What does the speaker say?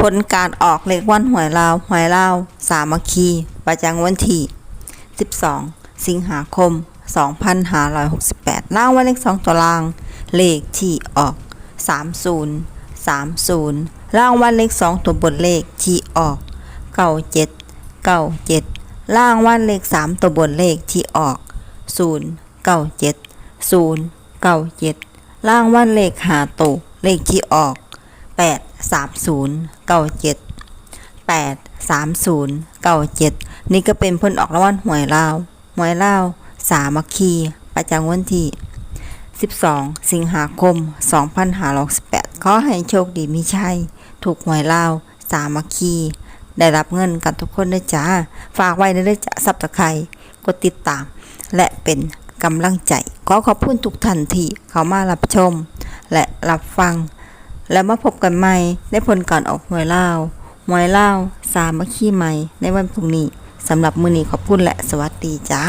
ผลการออกเลขวันหวยลาวหวยลาวสามัคคีประจำวันที่ 12 สิงหาคม 2568ล่างวันเลข 2 ตัวล่าง เลขที่ออก 30 30ล่างวันเลข 2 ตัวบนเลขที่ออก 97 97ล่างวันเลข 3 ตัวบนเลขที่ออก 0 97 0 97ล่างวันเลขหาตัวเลขที่ออก แปดสามศูนย์เก้าเจ็ดแปดสามศูนย์เก้าเจ็ดนี่ก็เป็นผลออกรางวัลหวยลาวหวยลาวสามัคคี ประจำวันที่สิบสองสิงหาคมสองพันห้าร้อยสิบแปดขอให้โชคดีมีชัย ถูกหวยลาวสามัคคี ได้รับเงินกันทุกคนด้วยจ้าฝากไว้ในเรื่องจะซับตะไคร้กดติดตาม และเป็นกำลังใจ ขอขอบคุณทุกท่านที่เข้ามารับชม และรับฟัง แล้วมาพบกันใหม่ในผลก่อนออกหวยเล่าหวยเล่าสามัคคีใหม่ในวันพรุ่งนี้สำหรับมือนี้ขอบคุณและสวัสดีจ้า